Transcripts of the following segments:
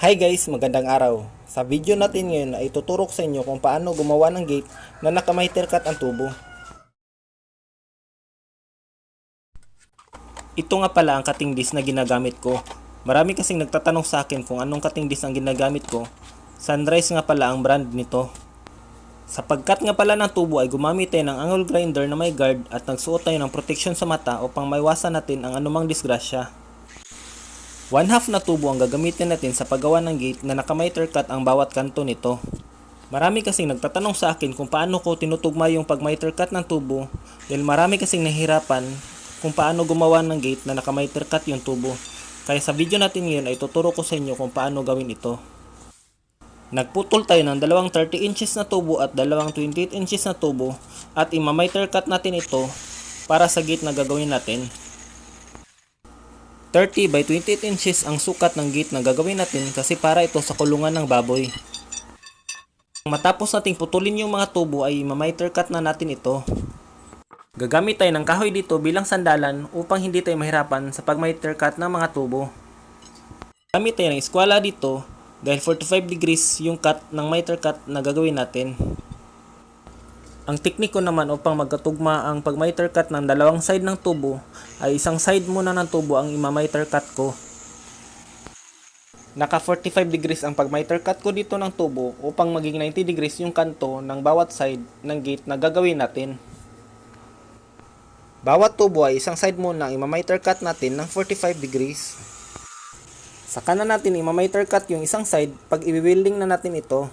Hi guys, magandang araw. Sa video natin ngayon ay tuturo sa inyo kung paano gumawa ng gate na nakamiter cut ang tubo. Ito nga pala ang cutting disc na ginagamit ko. Marami kasing nagtatanong sa akin kung anong cutting disc ang ginagamit ko. Sunrise nga pala ang brand nito. Sa pagkat nga pala ng tubo ay gumamit tayo ng angle grinder na may guard at nagsuot tayo ng protection sa mata upang maiwasan natin ang anumang disgrasya. One half na tubo ang gagamitin natin sa paggawa ng gate na nakamiter cut ang bawat kanto nito. Marami kasing nagtatanong sa akin kung paano ko tinutugma yung pag-miter cut ng tubo dahil marami kasing nahihirapan kung paano gumawa ng gate na nakamiter cut yung tubo. Kaya sa video natin ngayon ay tuturo ko sa inyo kung paano gawin ito. Nagputol tayo ng dalawang 30 inches na tubo at dalawang 28 inches na tubo at imamiter cut natin ito para sa gate na gagawin natin. 30 by 28 inches ang sukat ng gate na gagawin natin kasi para ito sa kulungan ng baboy. Matapos nating putulin yung mga tubo ay mamiter cut na natin ito. Gagamit tayo ng kahoy dito bilang sandalan upang hindi tayo mahirapan sa pag-miter cut ng mga tubo. Gamit tayo ng eskwala dito dahil 45 degrees yung cut ng miter cut na gagawin natin. Ang tekniko naman upang magkatugma ang pag-miter cut ng dalawang side ng tubo ay isang side muna ng tubo ang imamiter cut ko. Naka 45 degrees ang pag-miter cut ko dito ng tubo upang maging 90 degrees yung kanto ng bawat side ng gate na gagawin natin. Bawat tubo ay isang side muna ang imamiter cut natin ng 45 degrees. Saka na natin imamiter cut yung isang side pag i-welding na natin ito.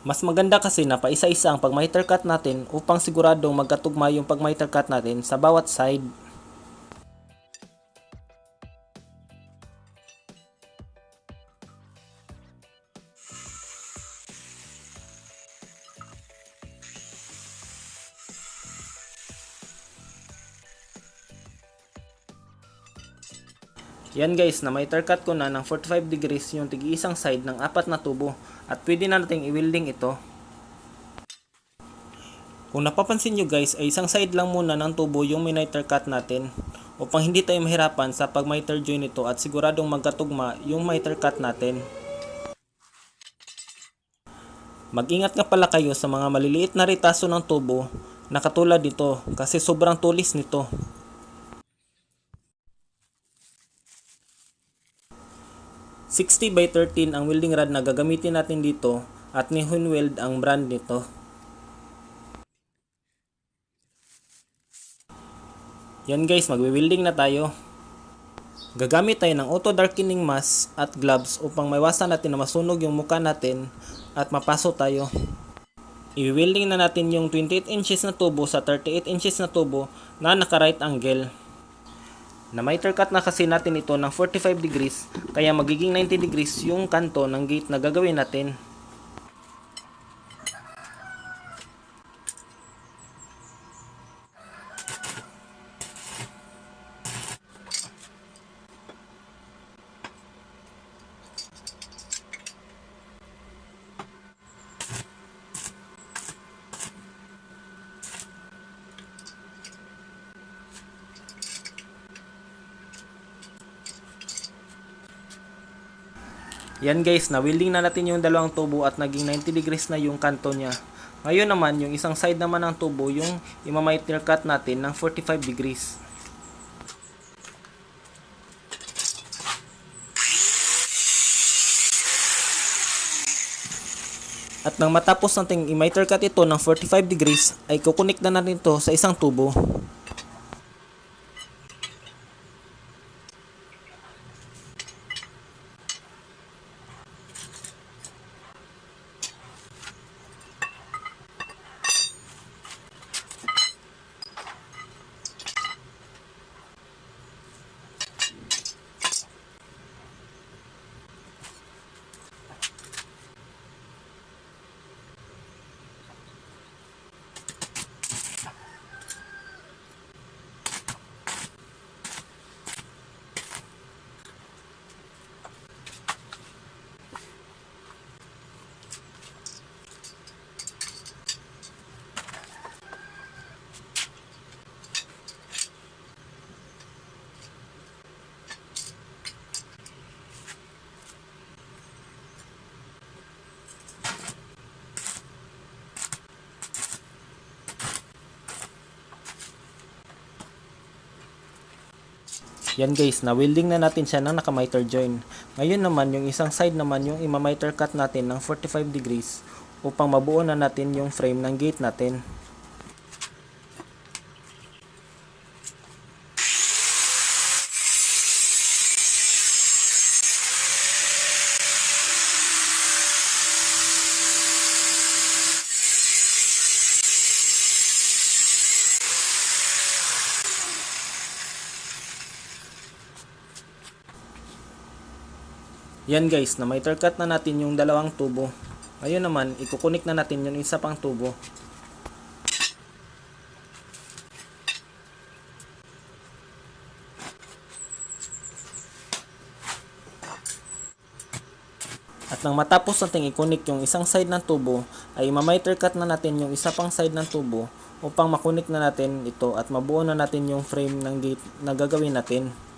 Mas maganda kasi na paisa-isa ang pag-miter cut natin upang siguradong magkatugma yung pag-miter cut natin sa bawat side. Yan guys, na miter cut ko na ng 45 degrees yung tigi isang side ng apat na tubo at pwede na nating i-welding ito. Kung napapansin nyo guys ay isang side lang muna ng tubo yung miniter cut natin upang hindi tayo mahirapan sa pag miter join nito at siguradong magkatugma yung miter cut natin. Mag-ingat nga pala kayo sa mga maliliit na ritaso ng tubo na katulad nito kasi sobrang tulis nito. ...60 by 13 ang welding rod na gagamitin natin dito at ni Hunweld ang brand nito. Yan guys, magwe-welding na tayo. Gagamit tayo ng auto darkening mask at gloves upang maiwasan natin na masunog yung mukha natin at mapaso tayo. I-welding na natin yung 28 inches na tubo sa 38 inches na tubo na naka right angle. Na miter cut na kasi natin ito ng 45 degrees kaya magiging 90 degrees yung kanto ng gate na gagawin natin. Yan guys, na-welding na natin yung dalawang tubo at naging 90 degrees na yung kanto niya. Ngayon naman, yung isang side naman ng tubo, yung imamiter cut natin ng 45 degrees. At nang matapos nating i-miter cut ito ng 45 degrees, ay kukunik na natin ito sa isang tubo. Yan guys, na-welding na natin siya ng naka-miter join. Ngayon naman, yung isang side naman yung ima-miter cut natin ng 45 degrees upang mabuo na natin yung frame ng gate natin. Yan guys, na miter cut na natin yung dalawang tubo. Ngayon naman, ikukunik na natin yung isa pang tubo. At nang matapos natin ikunik yung isang side ng tubo, ay mamiter cut na natin yung isa pang side ng tubo upang makunik na natin ito at mabuo na natin yung frame ng gate na gagawin natin.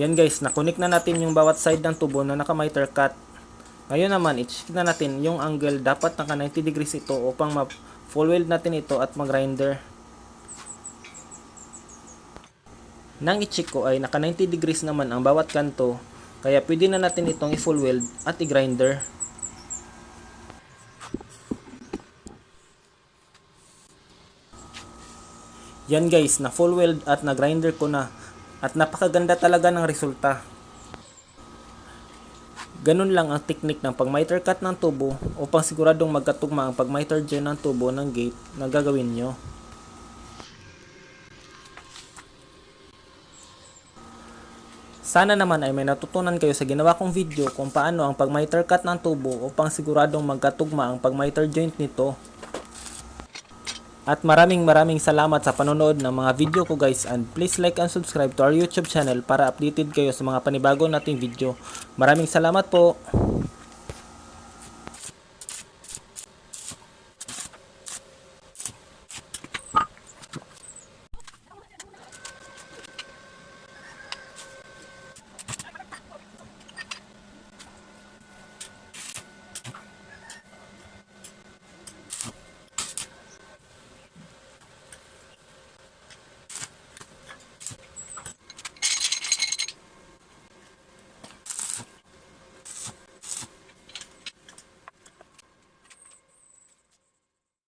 Yan guys, nakunik na natin yung bawat side ng tubo na naka-miter cut. Ngayon naman, i-check na natin yung angle. Dapat naka 90 degrees ito upang ma full weld natin ito at mag-grinder. Nang i-check ko ay naka 90 degrees naman ang bawat kanto. Kaya pwede na natin itong i-full weld at i-grinder. Yan guys, na full weld at na grinder ko na. At napakaganda talaga ng resulta. Ganun lang ang technique ng pag-miter cut ng tubo upang siguradong magkatugma ang pag-miter join ng tubo ng gate na gagawin nyo. Sana naman ay may natutunan kayo sa ginawa kong video kung paano ang pag-miter cut ng tubo upang siguradong magkatugma ang pag-miter joint nito. At maraming maraming salamat sa panonood ng mga video ko guys and please like and subscribe to our YouTube channel para updated kayo sa mga panibago nating video. Maraming salamat po!